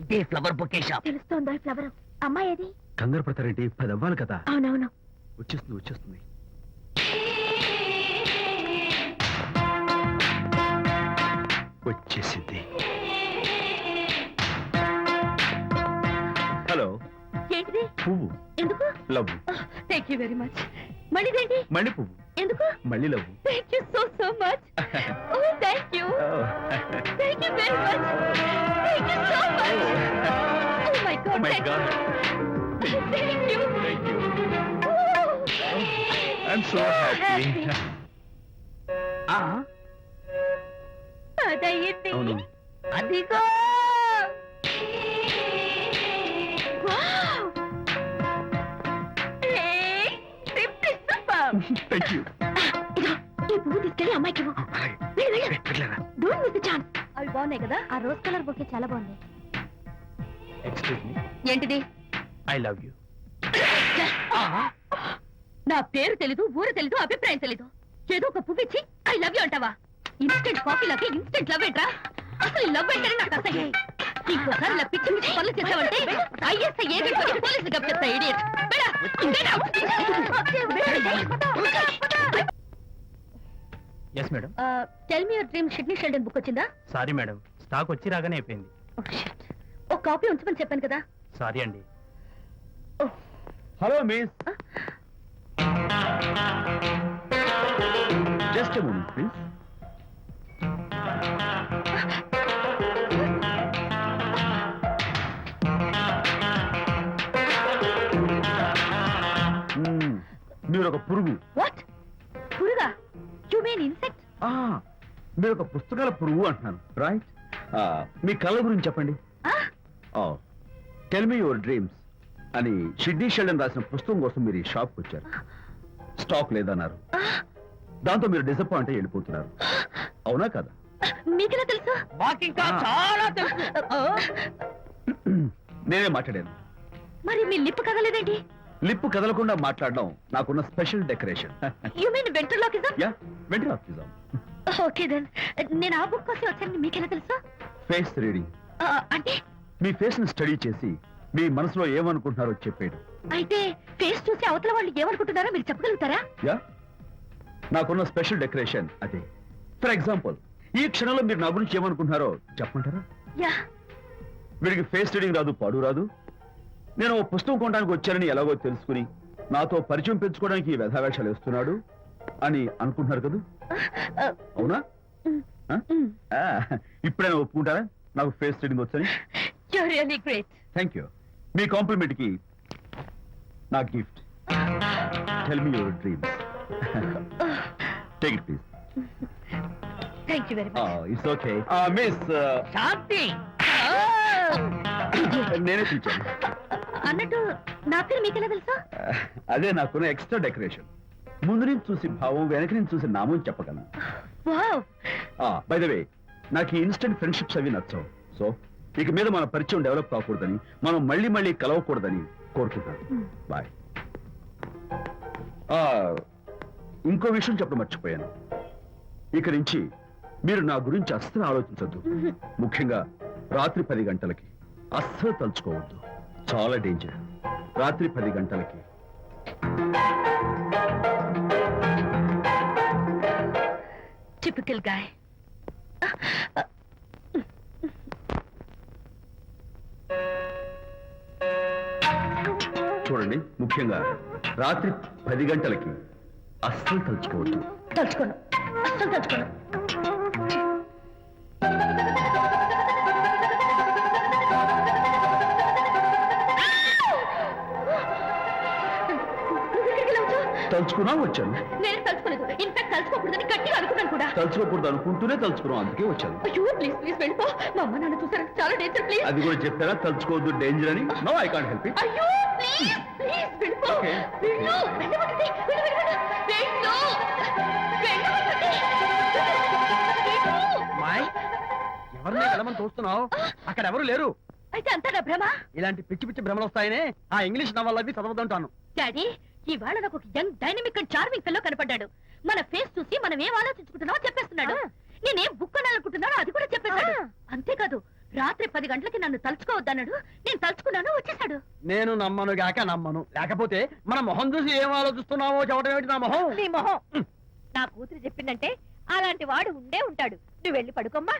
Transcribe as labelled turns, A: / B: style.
A: ఇదే flower bouquet shop
B: తెలుస్తోందా flower అమ్మాయి ఏది
C: కంగారు పడతారేంటి? పది అవ్వాలి కదా.
B: అవునవును.
C: వచ్చేస్తుంది వచ్చేస్తుంది. వచ్చేసింది. హలో.
B: ఏంటిది?
C: పువ్వు.
B: ఎందుకు?
C: Love
B: thank you very much మళ్ళీదేంటి?
C: మళ్ళీ పువ్వు.
B: ఎందుకు?
C: మళ్ళీ love
B: thank you so so much oh thank you thank you very much my God thank you
C: I'm so happy అవును.
B: అదిగో.
C: థ్యాంక్ యూ
B: ఈ పువ్వు తీసుకెళ్ళి అమ్మాయికి ఇవ్వు. వెళ్ళు, వెళ్ళు. Don't miss the chance. అవి బాగున్నాయి కదా. ఆ రోజ్ కలర్ బొకే చాలా బాగుంది.
C: ఎక్స్క్యూజ్ మీ
B: ఏంటిది?
C: ఐ లవ్ యూ
B: నా పేరు తెలీదు ఊరు తెలీదు అభిప్రాయం తెలీదు. ఏదో ఒక పువ్వు ఇచ్చి ఐ లవ్ యూ అంటావా? ఇన్స్టెంట్ కాఫీ లాగే ఇన్స్టెంట్ లవ్ ఏంట్రా? అసలు లవ్ ఏంటని నాకు అసహ్యం. ఇంకోసారి ఇలా పిచ్చి పిచ్చి పనులు చేసావంటే ఐఎస్ఐ ఏజెంట్ వచ్చి పోలీసులు కప్పిస్తా idiot
D: yes madam
B: tell me your dream Sidney Sheldon book వచ్చిందా?
D: సారీ మేడం స్టాక్ వచ్చి రాగానే అయిపోయింది.
B: Oh, కాపీ ఉంచమని చెప్పాను కదా.
D: సారీ అండి.
C: Hello miss. Just moment please Hmm. మీరు ఒక పురుగు.
B: వాట్ పురుగా? యు మీన్ ఇన్సెక్ట్
C: ఆ, మీరు ఒక పుస్తకాల పురుగు అంటున్నాను. రైట్ మీ కళ్ళ గురించి చెప్పండి. టెల్ మీ యువర్ డ్రీమ్స్ అని షిడ్డీ షెల్డన్ రాసిన పుస్తకం కోసం మీరు ఈ షాప్కి వచ్చారు. స్టాక్ లేదన్నారు. దాంతో మీరు డిసప్పాయింట్ అయ్యి వెళ్ళిపోతున్నారు. అవునా కదా?
B: మీకెలా తెలుసు?
A: మాకింకా. చాలా తెలుసు.
C: నేనే మాట్లాడాను.
B: మరి మీ లిప్ కదలేదేంటి?
C: లిప్పు కదలకుండా మాట్లాడడం నాకున్న special decoration.
B: You mean ventriloquism
C: ya
B: okay then నేను ఆ బుక్ కోసం వచ్చానని మీకెలా తెలుసు?
C: ఫేస్ రీడింగ్
B: అంటే
C: మీ ఫేస్ని స్టడీ చేసి మీ మనసులో ఏమనుకుంటున్నారో చెప్పేడు
B: అయితే ఫేస్ చూసి అవతల వాళ్ళు ఏమనుకుంటున్నారో మీరు చెప్పగలుగుతారా?
C: యా? నాకున్న స్పెషల్ డెకరేషన్ అదే. ఫర్ ఎగ్జాంపుల్ ఈ క్షణంలో మీరు నా గురించి ఏమనుకుంటున్నారో చెప్పమంటారా?
B: యా.
C: వీడికి ఫేస్ రీడింగ్ రాదు పాడు రాదు. నేను ఓ పుస్తకం కొనడానికి వచ్చానని ఎలాగో తెలుసుకుని నాతో పరిచయం పెంచుకోవడానికి వ్యధావేషాలు వేస్తున్నాడు అని అనుకుంటున్నారు కదా? అవునా? ఆ? ఆ, ఇప్పుడైనా ఒప్పుకుంటారా? నాకు ఫేస్ రీడింగ్ వచ్చని?
B: You really great
C: thank you మీ కాంప్లిమెంట్కి నా gift. Tell me your dreams take it please
B: thank you very much
C: it's okay miss
A: Shanti
C: నేనే పిలిచాను
B: అన్నట్టు నా పేరు మీకెలా తెలుసా?
C: అదే నాకున్న ఎక్స్ట్రా డెకరేషన్ ముందు నుంచి చూసి భావం వెనక నుంచి చూసి నామం చెప్పగలను.
B: వావ్
C: బై ద వే నాకు ఇన్స్టెంట్ ఫ్రెండ్షిప్స్ అవి నచ్చవు. సో ఇక మీద మన పరిచయం డెవలప్ కాకూడదని మనం మళ్ళీ మళ్ళీ కలవకూడదని కోరుకుంటాను. బాయ్ ఇంకో విషయం చెప్పడం మర్చిపోయాను. ఇక నుంచి మీరు నా గురించి అస్సలు ఆలోచించొద్దు. ముఖ్యంగా రాత్రి పది గంటలకి అస్సలు తలుచుకోవద్దు. చాలా డేంజర్ రాత్రి పది గంటలకి.
B: టిపికల్ గాయ్
C: చూడండి ముఖ్యంగా రాత్రి పది గంటలకి అస్సలు తలుచుకోవద్దు.
B: తలుచుకోను. అస్సలు తలుచుకోను?
C: తలుచుకున్నా వచ్చాను.
B: నేను తలుచుకోలేదు. ఇన్ఫాక్ట్ తలుచుకోకూడదని గట్టిగా అనుకున్నాను కూడా.
C: తలుచుకోకూడదు అనుకుంటూనే తలుచుకున్నాం. అందుకే వచ్చాను.
B: అయ్యో ప్లీజ్ ప్లీజ్ వెళ్ళిపో. మా అమ్మ నాన్న చూసారు చాలా డేంజర్ ప్లీజ్
C: అది కూడా చెప్పారా? తలుచుకోవద్దు డేంజర్ అని. No I can't help it
B: అయ్యో ప్లీజ్
D: మాయ్ ఎవరిని వెళ్ళమని చూస్తున్నావు అక్కడ ఎవరు లేరు?
B: అయితే అంతా భ్రమ?
D: ఇలాంటి పిచ్చి పిచ్చి భ్రమలు వస్తాయనే ఆ ఇంగ్లీష్ నవల్ అవి చదవదంటాను.
B: డాడీ ఇవాళ నాకు ఒక young dynamic and charming fellow కనపడ్డాడు. మన ఫేస్ చూసి మనం ఏం ఆలోచించుకుంటున్నామో చెప్పేస్తున్నాడు. నేనేం బుక్ అనాలనుకుంటున్నానో అది కూడా చెప్పేశాడు. అంతేకాదు రాత్రి పది గంటలకి నన్ను తలుచుకోవద్దన్నాడు. నేను తలుచుకున్నాను వచ్చేసాడు
D: నేను నమ్మను గాక నమ్మను. లేకపోతే మన మొహం చూసి ఏం ఆలోచిస్తున్నావో చెప్పడం ఏమిటి నా మొహం?
B: నీ మొహం. నా కూతురు చెప్పిందంటే అలాంటి వాడు ఉండే ఉంటాడు. నువ్వు వెళ్ళి పడుకోమ్మా.